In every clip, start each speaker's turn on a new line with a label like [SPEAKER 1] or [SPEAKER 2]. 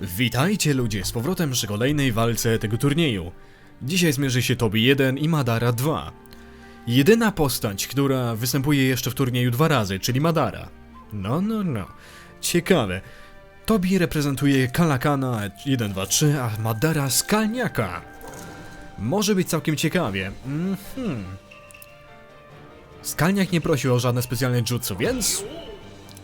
[SPEAKER 1] Witajcie ludzie z powrotem przy kolejnej walce tego turnieju. Dzisiaj zmierzy się Tobi 1 i Madara 2. Jedyna postać, która występuje jeszcze w turnieju dwa razy, czyli Madara. No, no, no. Ciekawe. Tobi reprezentuje Kalakana 1, 2, 3, a Madara Skalniaka. Może być całkiem ciekawie. Mhm. Skalniak nie prosił o żadne specjalne jutsu, więc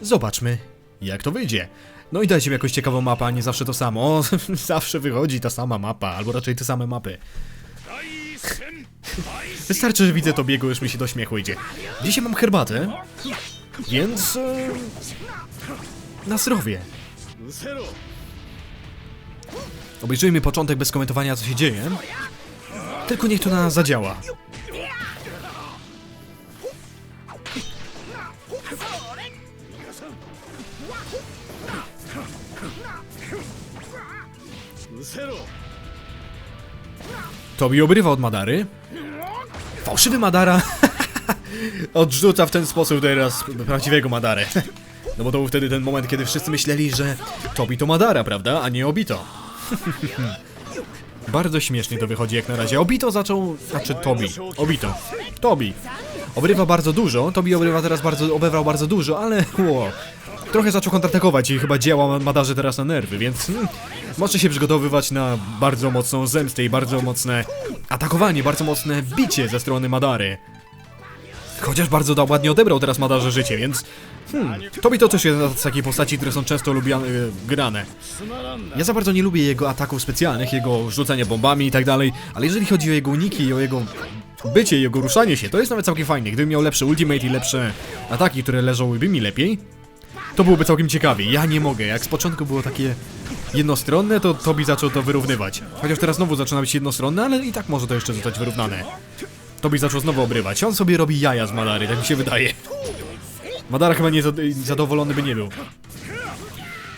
[SPEAKER 1] Zobaczmy, jak to wyjdzie. No i dajcie mi jakąś ciekawą mapę, a nie zawsze to samo. Zawsze wychodzi ta sama mapa, albo raczej te same mapy. Wystarczy, że widzę to biegu, już mi się do śmiechu idzie. Dzisiaj mam herbatę, więc... E, na zdrowie. Obejrzyjmy początek bez komentowania, co się dzieje. Tylko niech to na nas zadziała. Tobi obrywa od Madary. Fałszywy Madara odrzuca w ten sposób teraz prawdziwego Madarę. No bo to był wtedy ten moment, kiedy wszyscy myśleli, że Tobi to Madara, prawda? A nie Obito. Bardzo śmiesznie to wychodzi jak na razie. Obito zaczął... Znaczy Tobi. Obito. Tobi. Obrywa bardzo dużo. Tobi obrywa teraz bardzo... Obewał bardzo dużo, ale... Ło. Trochę zaczął kontratakować i chyba działa Madarze teraz na nerwy, więc... Hmm, może się przygotowywać na bardzo mocną zemstę i bardzo mocne atakowanie, bardzo mocne bicie ze strony Madary. Chociaż bardzo da, ładnie odebrał teraz Madarze życie, więc... Hmm, Tobi to też jest z takiej postaci, które są często lubiane, grane. Ja za bardzo nie lubię jego ataków specjalnych, jego rzucania bombami i tak dalej, ale jeżeli chodzi o jego uniki i o jego bycie jego ruszanie się, to jest nawet całkiem fajnie. Gdybym miał lepszy ultimate i lepsze ataki, które leżałyby mi lepiej, to byłoby całkiem ciekawie. Ja nie mogę. Jak z początku było takie jednostronne, to Tobi zaczął to wyrównywać. Chociaż teraz znowu zaczyna być jednostronne, ale i tak może to jeszcze zostać wyrównane. Tobi zaczął znowu obrywać. On sobie robi jaja z Madary, tak mi się wydaje. Madara chyba nie zad- zadowolony by nie był.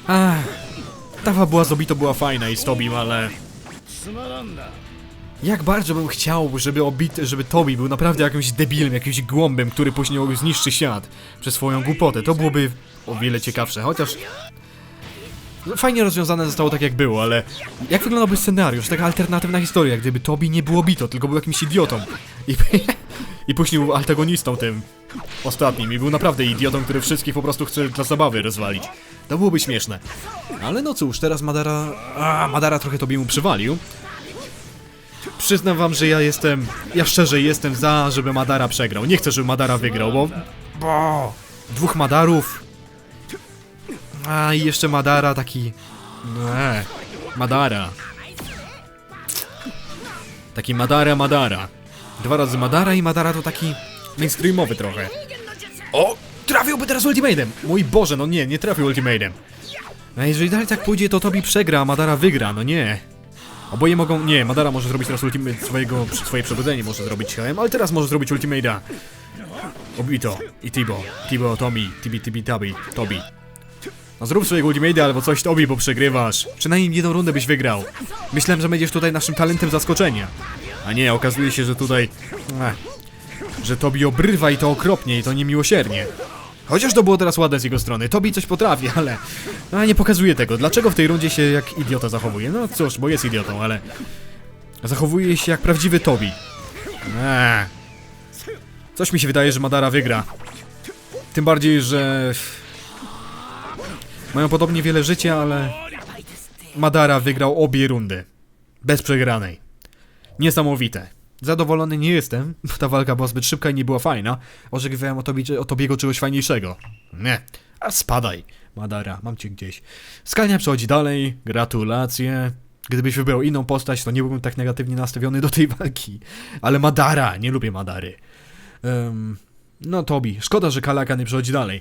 [SPEAKER 1] Ach, ta była z Obito była fajna i z Tobim, ale... Jak bardzo bym chciał, żeby Obit, żeby Tobi był naprawdę jakimś debilem, jakimś głąbem, który później zniszczy świat przez swoją głupotę. To byłoby o wiele ciekawsze, chociaż... No, Fajnie rozwiązane zostało tak jak było, ale jak wyglądałby scenariusz, taka alternatywna historia, gdyby Tobi nie było Bito, tylko był jakimś idiotą i, i później był antagonistą tym ostatnim i był naprawdę idiotą, który wszystkich po prostu chce dla zabawy rozwalić. To byłoby śmieszne. Ale no cóż, teraz Madara... A, Madara trochę Tobi mu przywalił. Przyznam wam, że ja jestem... Ja szczerze jestem za, żeby Madara przegrał. Nie chcę, żeby Madara wygrał, bo... Bo... Dwóch Madarów... A i jeszcze Madara taki... Nie, Madara. Taki Madara Madara. Dwa razy Madara i Madara to taki mainstreamowy trochę. O! Trafiłby teraz ultimatem! Mój Boże, no nie, nie trafił ultimatem. No jeżeli dalej tak pójdzie, to Tobi przegra, a Madara wygra, no nie. Oboje mogą... Nie, Madara może zrobić teraz ultimate swojego... swoje przebudzenie może zrobić hełem, ale teraz może zrobić ultimate'a. Obito i Tibo. Tibo, Tomi, Tibi, Tibi, Tabi, Tobi. No zrób swojego ultimate'a albo coś Tobi, bo przegrywasz. Przynajmniej jedną rundę byś wygrał. Myślałem, że będziesz tutaj naszym talentem zaskoczenia. A nie, okazuje się, że tutaj... Ech, że Tobi obrywa i to okropnie i to niemiłosiernie. Chociaż to było teraz ładne z jego strony. Tobi coś potrafi, ale... A nie pokazuje tego. Dlaczego w tej rundzie się jak idiota zachowuje? No cóż, bo jest idiotą, ale... Zachowuje się jak prawdziwy Tobi. Eee. Coś mi się wydaje, że Madara wygra. Tym bardziej, że... Mają podobnie wiele życia, ale... Madara wygrał obie rundy. Bez przegranej. Niesamowite. Zadowolony nie jestem, bo ta walka była zbyt szybka i nie była fajna. Oczekiwałem o, tobie, o Tobiego czegoś fajniejszego. Nie. A spadaj, Madara, mam cię gdzieś. Skania przechodzi dalej, gratulacje. Gdybyś wybrał inną postać, to nie byłbym tak negatywnie nastawiony do tej walki. Ale Madara, nie lubię Madary. Em, no Tobi, szkoda, że Kalaka nie przechodzi dalej.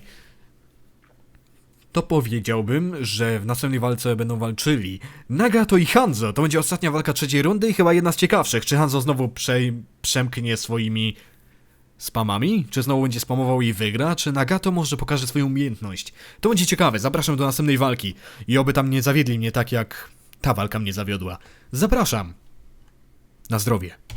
[SPEAKER 1] To powiedziałbym, że w następnej walce będą walczyli Nagato i Hanzo. To będzie ostatnia walka trzeciej rundy i chyba jedna z ciekawszych. Czy Hanzo znowu przej- przemknie swoimi spamami? Czy znowu będzie spamował i wygra? Czy Nagato może pokaże swoją umiejętność? To będzie ciekawe. Zapraszam do następnej walki. I oby tam nie zawiedli mnie tak jak ta walka mnie zawiodła. Zapraszam. Na zdrowie.